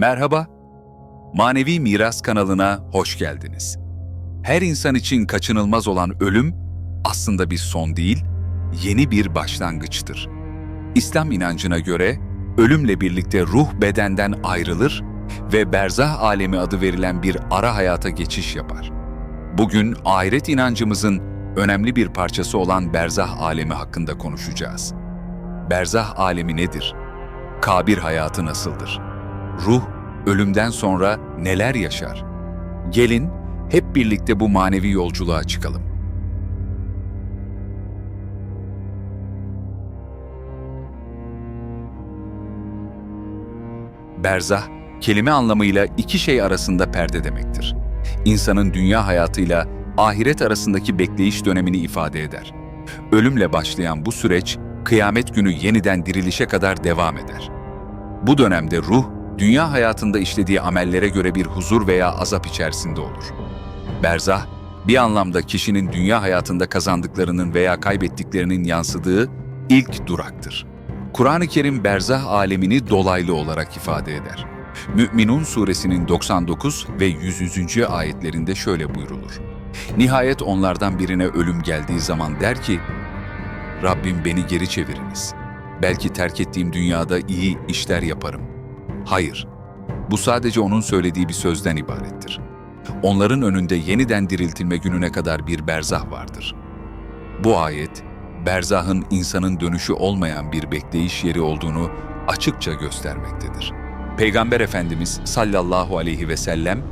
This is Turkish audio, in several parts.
Merhaba, Manevi Miras kanalına hoş geldiniz. Her insan için kaçınılmaz olan ölüm aslında bir son değil, yeni bir başlangıçtır. İslam inancına göre ölümle birlikte ruh bedenden ayrılır ve berzah alemi adı verilen bir ara hayata geçiş yapar. Bugün ahiret inancımızın önemli bir parçası olan berzah alemi hakkında konuşacağız. Berzah alemi nedir? Kabir hayatı nasıldır? Ruh ölümden sonra neler yaşar? Gelin hep birlikte bu manevi yolculuğa çıkalım. Berzah, kelime anlamıyla iki şey arasında perde demektir. İnsanın dünya hayatıyla ahiret arasındaki bekleyiş dönemini ifade eder. Ölümle başlayan bu süreç, kıyamet günü yeniden dirilişe kadar devam eder. Bu dönemde ruh, dünya hayatında işlediği amellere göre bir huzur veya azap içerisinde olur. Berzah, bir anlamda kişinin dünya hayatında kazandıklarının veya kaybettiklerinin yansıdığı ilk duraktır. Kur'an-ı Kerim berzah alemini dolaylı olarak ifade eder. Mü'minun suresinin 99 ve 100. ayetlerinde şöyle buyrulur. Nihayet onlardan birine ölüm geldiği zaman der ki, Rabbim beni geri çeviriniz. Belki terk ettiğim dünyada iyi işler yaparım. Hayır, bu sadece onun söylediği bir sözden ibarettir. Onların önünde yeniden diriltilme gününe kadar bir berzah vardır. Bu ayet, berzahın insanın dönüşü olmayan bir bekleyiş yeri olduğunu açıkça göstermektedir. Peygamber Efendimiz sallallahu aleyhi ve sellem,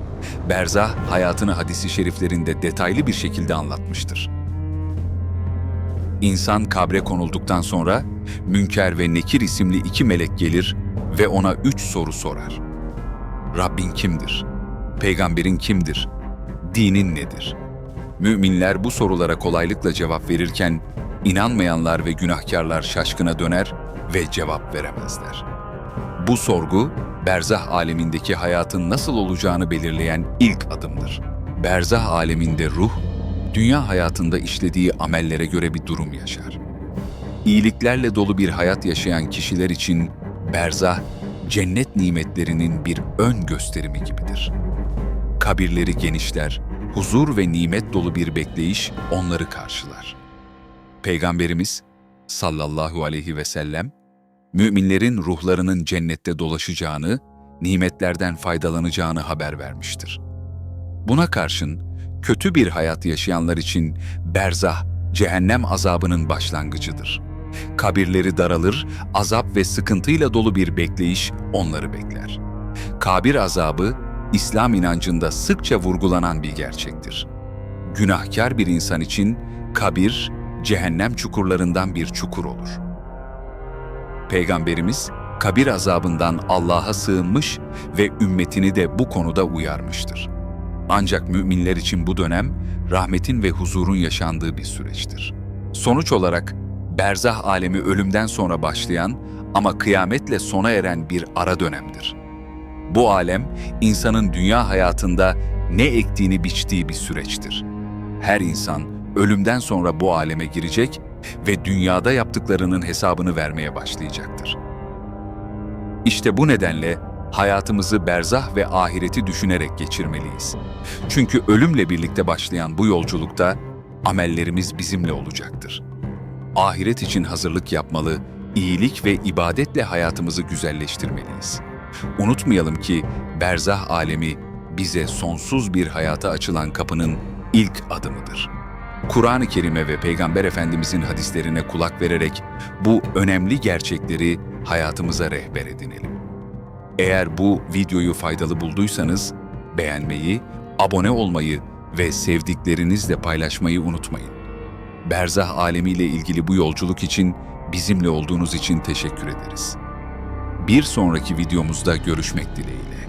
berzah hayatını hadisi şeriflerinde detaylı bir şekilde anlatmıştır. İnsan kabre konulduktan sonra Münker ve Nekir isimli iki melek gelir ve ona üç soru sorar. Rabbin kimdir? Peygamberin kimdir? Dinin nedir? Müminler bu sorulara kolaylıkla cevap verirken, inanmayanlar ve günahkarlar şaşkına döner ve cevap veremezler. Bu sorgu, berzah alemindeki hayatın nasıl olacağını belirleyen ilk adımdır. Berzah aleminde ruh, dünya hayatında işlediği amellere göre bir durum yaşar. İyiliklerle dolu bir hayat yaşayan kişiler için berzah, cennet nimetlerinin bir ön gösterimi gibidir. Kabirleri genişler, huzur ve nimet dolu bir bekleyiş onları karşılar. Peygamberimiz sallallahu aleyhi ve sellem, müminlerin ruhlarının cennette dolaşacağını, nimetlerden faydalanacağını haber vermiştir. Buna karşın kötü bir hayat yaşayanlar için berzah, cehennem azabının başlangıcıdır. Kabirleri daralır, azap ve sıkıntıyla dolu bir bekleyiş onları bekler. Kabir azabı, İslam inancında sıkça vurgulanan bir gerçektir. Günahkar bir insan için kabir, cehennem çukurlarından bir çukur olur. Peygamberimiz, kabir azabından Allah'a sığınmış ve ümmetini de bu konuda uyarmıştır. Ancak müminler için bu dönem rahmetin ve huzurun yaşandığı bir süreçtir. Sonuç olarak berzah alemi ölümden sonra başlayan ama kıyametle sona eren bir ara dönemdir. Bu alem insanın dünya hayatında ne ektiğini biçtiği bir süreçtir. Her insan ölümden sonra bu aleme girecek ve dünyada yaptıklarının hesabını vermeye başlayacaktır. İşte bu nedenle hayatımızı berzah ve ahireti düşünerek geçirmeliyiz. Çünkü ölümle birlikte başlayan bu yolculukta amellerimiz bizimle olacaktır. Ahiret için hazırlık yapmalı, iyilik ve ibadetle hayatımızı güzelleştirmeliyiz. Unutmayalım ki berzah alemi bize sonsuz bir hayata açılan kapının ilk adımıdır. Kur'an-ı Kerim'e ve Peygamber Efendimizin hadislerine kulak vererek bu önemli gerçekleri hayatımıza rehber edinelim. Eğer bu videoyu faydalı bulduysanız beğenmeyi, abone olmayı ve sevdiklerinizle paylaşmayı unutmayın. Berzah alemiyle ilgili bu yolculuk için bizimle olduğunuz için teşekkür ederiz. Bir sonraki videomuzda görüşmek dileğiyle.